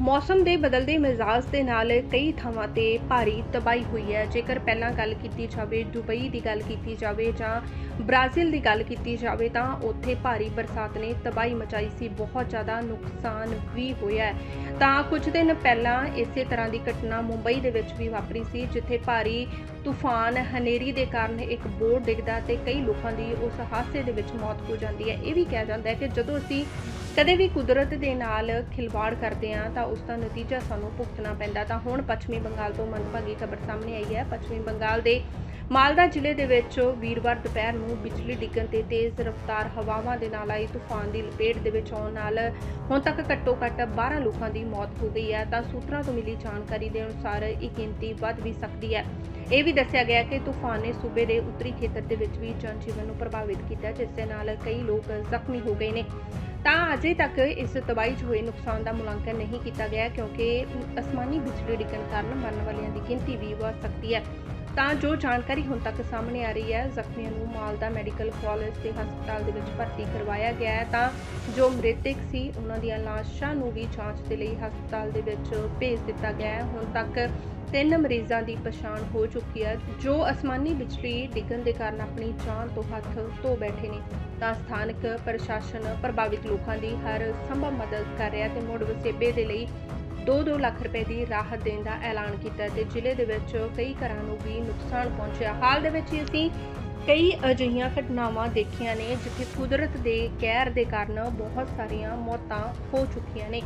ਮੌਸਮ ਦੇ ਬਦਲਦੇ ਮਿਜ਼ਾਜ ਦੇ ਨਾਲ ਕਈ ਥਾਵਾਂ ਤੇ ਭਾਰੀ ਤਬਾਹੀ ਹੋਈ ਹੈ। ਜੇਕਰ ਪਹਿਲਾਂ ਗੱਲ ਕੀਤੀ ਜਾਵੇ, ਦੁਬਈ ਦੀ ਗੱਲ ਕੀਤੀ ਜਾਵੇ ਜਾਂ ਬ੍ਰਾਜ਼ੀਲ ਦੀ ਗੱਲ ਕੀਤੀ ਜਾਵੇ, ਤਾਂ ਉੱਥੇ ਭਾਰੀ ਬਰਸਾਤ ਨੇ ਤਬਾਹੀ ਮਚਾਈ ਸੀ। ਬਹੁਤ ਜ਼ਿਆਦਾ ਨੁਕਸਾਨ ਵੀ ਹੋਇਆ ਤਾਂ ਕੁਝ ਦਿਨ ਪਹਿਲਾਂ ਇਸੇ ਤਰ੍ਹਾਂ ਦੀ ਘਟਨਾ ਮੁੰਬਈ ਦੇ ਵਿੱਚ ਵੀ ਵਾਪਰੀ ਸੀ, ਜਿੱਥੇ ਭਾਰੀ ਤੂਫਾਨ ਹਨੇਰੀ ਦੇ ਕਾਰਨ ਇੱਕ ਬੋਰਡ ਡਿੱਗਦਾ ਤੇ ਕਈ ਲੋਕਾਂ ਦੀ ਉਸ ਹਾਦਸੇ ਦੇ ਵਿੱਚ ਮੌਤ ਹੋ ਜਾਂਦੀ ਹੈ। ਇਹ ਵੀ ਕਿਹਾ ਜਾਂਦਾ ਹੈ ਕਿ ਜਦੋਂ ਅਸੀਂ ਕਦੇ ਵੀ ਕੁਦਰਤ ਦੇ ਨਾਲ ਖਿਲਵਾੜ ਕਰਦੇ ਹਾਂ ਤਾਂ ਉਸ ਦਾ ਨਤੀਜਾ ਸਾਨੂੰ ਭੁਗਤਣਾ ਪੈਂਦਾ। ਤਾਂ ਹੁਣ ਪੱਛਮੀ ਬੰਗਾਲ ਤੋਂ ਮੰਦਭਾਗੀ ਖਬਰ ਸਾਹਮਣੇ ਆਈ ਹੈ। ਪੱਛਮੀ ਬੰਗਾਲ ਦੇ ਮਾਲਦਾ ਜ਼ਿਲ੍ਹੇ ਦੇ ਵਿੱਚ ਵੀਰਵਾਰ ਦੁਪਹਿਰ ਨੂੰ ਬਿਜਲੀ ਡਿੱਗਣ ਤੇ ਤੇਜ਼ ਰਫ਼ਤਾਰ ਹਵਾਵਾਂ ਦੇ ਨਾਲ ਆਈ ਤੂਫਾਨ ਦੀ ਲਪੇਟ ਦੇ ਵਿੱਚ ਆਉਣ ਨਾਲ ਹੁਣ ਤੱਕ ਘੱਟੋ-ਘੱਟ 12 ਲੋਕਾਂ ਦੀ ਮੌਤ ਹੋ ਗਈ ਹੈ। ਤਾਂ ਸੂਤਰਾਂ ਤੋਂ ਮਿਲੀ ਜਾਣਕਾਰੀ ਦੇ ਅਨੁਸਾਰ ਇਹ ਗਿਣਤੀ ਵੱਧ ਵੀ ਸਕਦੀ ਹੈ। ਇਹ ਵੀ ਦੱਸਿਆ ਗਿਆ ਕਿ ਤੂਫਾਨ ਨੇ ਸੂਬੇ ਦੇ ਉੱਤਰੀ ਖੇਤਰ ਦੇ ਵਿੱਚ ਵੀ ਜਨਜੀਵਨ ਨੂੰ ਪ੍ਰਭਾਵਿਤ ਕੀਤਾ, ਜਿਸ ਦੇ ਨਾਲ ਕਈ ਲੋਕ ਜ਼ਖਮੀ ਹੋ ਗਏ ਨੇ। ਤਾਂ ਅਜੇ ਤੱਕ ਇਸ ਤਬਾਹੀ 'ਚ ਹੋਏ ਨੁਕਸਾਨ ਦਾ ਮੁਲਾਂਕਣ ਨਹੀਂ ਕੀਤਾ ਗਿਆ ਕਿਉਂਕਿ ਅਸਮਾਨੀ ਬਿਜਲੀ ਡਿੱਗਣ ਕਾਰਨ ਮਰਨ ਵਾਲਿਆਂ ਦੀ ਗਿਣਤੀ ਵੀ ਵੱਧ ਸਕਦੀ ਹੈ। ਤਾਂ ਜੋ ਜਾਣਕਾਰੀ ਹੁਣ ਤੱਕ ਸਾਹਮਣੇ ਆ ਰਹੀ ਹੈ, ਜ਼ਖਮੀਆਂ ਨੂੰ ਮਾਲਦਾ ਮੈਡੀਕਲ ਕਾਲਜ ਦੇ ਹਸਪਤਾਲ ਦੇ ਵਿੱਚ ਭਰਤੀ ਕਰਵਾਇਆ ਗਿਆ ਹੈ। ਤਾਂ ਜੋ ਮ੍ਰਿਤਕ ਸੀ, ਉਹਨਾਂ ਦੀਆਂ ਲਾਸ਼ਾਂ ਨੂੰ ਵੀ ਜਾਂਚ ਦੇ ਲਈ ਹਸਪਤਾਲ ਦੇ ਵਿੱਚ ਭੇਜ ਦਿੱਤਾ ਗਿਆ ਹੈ। ਹੁਣ ਤੱਕ ਤਿੰਨ ਮਰੀਜ਼ਾਂ ਦੀ ਪਛਾਣ ਹੋ ਚੁੱਕੀ ਹੈ, ਜੋ ਅਸਮਾਨੀ ਬਿਜਲੀ ਡਿੱਗਣ ਦੇ ਕਾਰਨ ਆਪਣੀ ਜਾਨ ਤੋਂ ਹੱਥ ਧੋ ਬੈਠੇ ਨੇ। ਤਾਂ ਸਥਾਨਕ ਪ੍ਰਸ਼ਾਸਨ ਪ੍ਰਭਾਵਿਤ ਲੋਕਾਂ ਦੀ ਹਰ ਸੰਭਵ ਮਦਦ ਕਰ ਰਿਹਾ ਤੇ ਮੁੜ ਵਸੇਬੇ ਦੇ ਲਈ 2-2 ਲੱਖ ਰੁਪਏ ਦੀ ਰਾਹਤ ਦੇਣ ਦਾ ਐਲਾਨ ਕੀਤਾ ਤੇ ਜ਼ਿਲ੍ਹੇ ਦੇ ਵਿੱਚ ਕਈ ਘਰਾਂ ਨੂੰ ਵੀ ਨੁਕਸਾਨ ਪਹੁੰਚਿਆ। ਹਾਲ ਦੇ ਵਿੱਚ ਅਸੀਂ ਕਈ ਅਜਿਹੀਆਂ ਘਟਨਾਵਾਂ ਦੇਖੀਆਂ ਨੇ ਜਿੱਥੇ ਕੁਦਰਤ ਦੇ ਕਹਿਰ ਦੇ ਕਾਰਨ ਬਹੁਤ ਸਾਰੀਆਂ ਮੌਤਾਂ ਹੋ ਚੁੱਕੀਆਂ ਨੇ।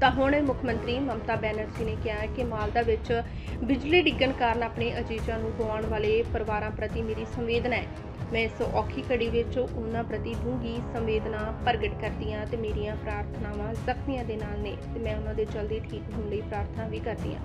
ਤਾਂ ਹੁਣ ਮੁੱਖ ਮੰਤਰੀ ਮਮਤਾ ਬੈਨਰਜੀ ਨੇ ਕਿਹਾ ਕਿ ਮਾਲਦਾ ਵਿੱਚ ਬਿਜਲੀ ਡਿੱਗਣ ਕਾਰਨ ਆਪਣੇ ਅਜੀਜ਼ਾਂ ਨੂੰ ਗਵਾਉਣ ਵਾਲੇ ਪਰਿਵਾਰਾਂ ਪ੍ਰਤੀ ਮੇਰੀ ਸੰਵੇਦਨਾ ਹੈ। ਮੈਂ ਇਸ ਔਖੀ ਘੜੀ ਵਿੱਚ ਉਹਨਾਂ ਪ੍ਰਤੀ ਡੂੰਘੀ ਸੰਵੇਦਨਾ ਪ੍ਰਗਟ ਕਰਦੀ ਹਾਂ ਤੇ ਮੇਰੀਆਂ ਪ੍ਰਾਰਥਨਾਵਾਂ ਜ਼ਖਮੀਆਂ ਦੇ ਨਾਲ ਨੇ ਤੇ ਮੈਂ ਉਹਨਾਂ ਦੇ ਜਲਦੀ ਠੀਕ ਹੋਣ ਲਈ ਪ੍ਰਾਰਥਨਾ ਵੀ ਕਰਦੀ ਹਾਂ।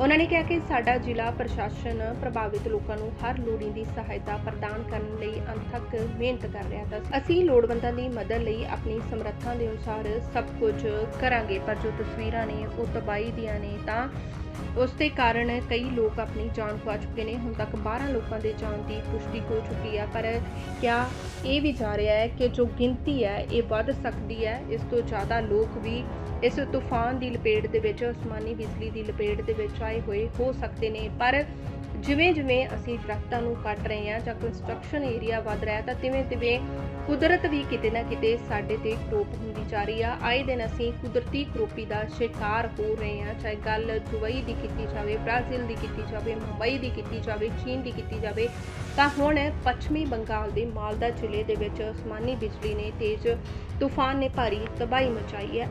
ਉਹਨਾਂ ਨੇ ਕਿਹਾ ਕਿ ਸਾਡਾ ਜ਼ਿਲ੍ਹਾ ਪ੍ਰਸ਼ਾਸਨ ਪ੍ਰਭਾਵਿਤ ਲੋਕਾਂ ਨੂੰ ਹਰ ਲੋੜੀਂਦੀ ਸਹਾਇਤਾ ਪ੍ਰਦਾਨ ਕਰਨ ਲਈ ਅੰਥਕ ਮਿਹਨਤ ਕਰ ਰਿਹਾ ਹੈ ਅਸੀਂ ਲੋੜਵੰਦਾਂ ਦੀ ਮਦਦ ਲਈ ਆਪਣੀ ਸਮਰੱਥਾ ਦੇ ਅਨੁਸਾਰ ਸਭ ਕੁਝ ਕਰਾਂਗੇ, ਪਰ ਜੋ ਤਸਵੀਰਾਂ ਨੇ, ਉਹ ਤਬਾਹੀ ਦੀਆਂ ਨੇ ਤਾਂ ਉਸ ਦੇ ਕਾਰਨ ਕਈ ਲੋਕ ਆਪਣੀ ਜਾਨ ਗਵਾ ਚੁੱਕੇ ਨੇ। ਹੁਣ ਤੱਕ 12 ਲੋਕਾਂ ਦੇ ਜਾਨ ਦੀ ਪੁਸ਼ਟੀ ਹੋ ਚੁੱਕੀ ਆ। ਪਰ ਕਿਆ ਇਹ ਵੀ ਜਾ ਰਿਹਾ ਹੈ ਕਿ ਜੋ ਗਿਣਤੀ ਹੈ, ਇਹ ਵੱਧ ਸਕਦੀ ਹੈ। ਇਸ ਤੋਂ ਜ਼ਿਆਦਾ ਲੋਕ ਵੀ ਇਸ ਤੂਫਾਨ ਦੀ ਲਪੇਟ ਦੇ ਵਿੱਚ, ਅਸਮਾਨੀ ਬਿਜਲੀ ਦੀ ਲਪੇਟ ਦੇ ਵਿੱਚ ਆਏ ਹੋਏ ਹੋ ਸਕਦੇ ਨੇ। ਪਰ ਜਿਵੇਂ ਜਿਵੇਂ ਅਸੀਂ ਦਰਖਤਾਂ ਨੂੰ ਕੱਟ ਰਹੇ ਹਾਂ ਜਾਂ ਕੰਸਟਰਕਸ਼ਨ ਏਰੀਆ ਵੱਧ ਰਿਹਾ ਤਾਂ ਤਿਵੇਂ ਤਿਵੇਂ ਕੁਦਰਤ ਵੀ ਕਿਤੇ ਨਾ ਕਿਤੇ ਸਾਡੇ ਤੇ ਕਰੋਪ ਹੁੰਦੀ ਜਾ ਰਹੀ ਆ। ਆਏ ਦਿਨ ਅਸੀਂ ਕੁਦਰਤੀ ਕਰੋਪੀ ਦਾ ਸ਼ਿਕਾਰ ਹੋ ਰਹੇ ਹਾਂ, ਚਾਹੇ ਗੱਲ ਦੁਬਈ ਦੀ ਕੀਤੀ ਜਾਵੇ, ਬ੍ਰਾਜ਼ੀਲ ਦੀ ਕੀਤੀ ਜਾਵੇ, ਮੁੰਬਈ ਦੀ ਕੀਤੀ ਜਾਵੇ, ਚੀਨ ਦੀ ਕੀਤੀ ਜਾਵੇ, ਤਾਂ ਹੁਣ ਪੱਛਮੀ ਬੰਗਾਲ ਦੇ ਮਾਲਦਾ ਜ਼ਿਲ੍ਹੇ ਦੇ ਵਿੱਚ ਅਸਮਾਨੀ ਬਿਜਲੀ ਨੇ ਤੇਜ਼ ਤੂਫਾਨ ਨੇ ਭਾਰੀ ਤਬਾਹੀ ਮਚਾਈ ਹੈ।